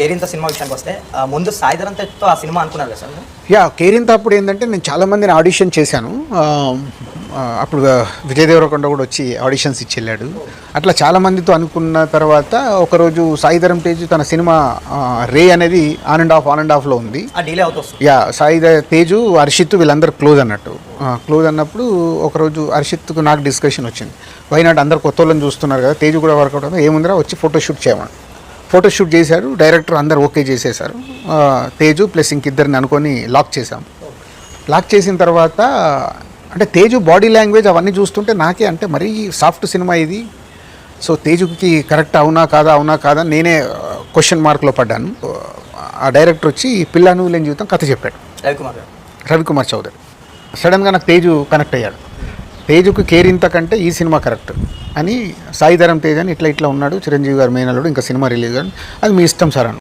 పేరింత cinema విషయానికి వస్తే ముందు సాయిధరం తేజ్తో ఆ సినిమా అనుకున్నారు కదా సార్? యా కేరింత అప్పుడు ఏంటంటే నేను చాలా మందిని ఆడిషన్ చేశాను. అప్పుడు విజయ్ దేవరకొండ కూడా వచ్చి ఆడిషన్స్ ఇచ్చి వెళ్ళాడు. అట్లా చాలా మందితో అనుకున్న తర్వాత ఒకరోజు సాయిధరం తేజ్ తన సినిమా రే అనేది on and off on and ఆఫ్లో ఉంది. యా సాయి తేజు హర్షిత్ వీళ్ళందరూ క్లోజ్ అన్నట్టు. క్లోజ్ అన్నప్పుడు ఒకరోజు హర్షిత్కు నాకు డిస్కషన్ వచ్చింది. వైనాడు అందరు కొత్త వాళ్ళని చూస్తున్నారు కదా తేజు కూడా వర్కౌట్ అవుతుంది ఏముందిరా వచ్చి ఫోటోషూట్ చేయమని. ఫోటోషూట్ చేశారు డైరెక్టర్ అందరు ఓకే చేసేశారు. తేజు ప్లస్ ఇంకిద్దరిని అనుకొని లాక్ చేశాం. లాక్ చేసిన తర్వాత అంటే తేజు బాడీ లాంగ్వేజ్ అవన్నీ చూస్తుంటే నాకే అంటే మరీ సాఫ్ట్ సినిమా ఇది. సో తేజుకి కరెక్ట్ అవునా కాదా అవునా కాదా నేనే క్వశ్చన్ మార్క్లో పడ్డాను. ఆ డైరెక్టర్ వచ్చి పిల్ల నువ్వు లేని జీవితం కథ చెప్పాడు. రవికుమార్ రవికుమార్ చౌదరి. సడన్గా నాకు తేజు కనెక్ట్ అయ్యాడు. తేజుకు కేరింత కంటే ఈ సినిమా కరెక్ట్ అని సాయిధరం తేజ్ అని ఇట్లా ఇట్లా ఉన్నాడు చిరంజీవి గారు మేనల్లుడు ఇంకా సినిమా రిలీజ్ అని అది మీ ఇష్టం సార్ అని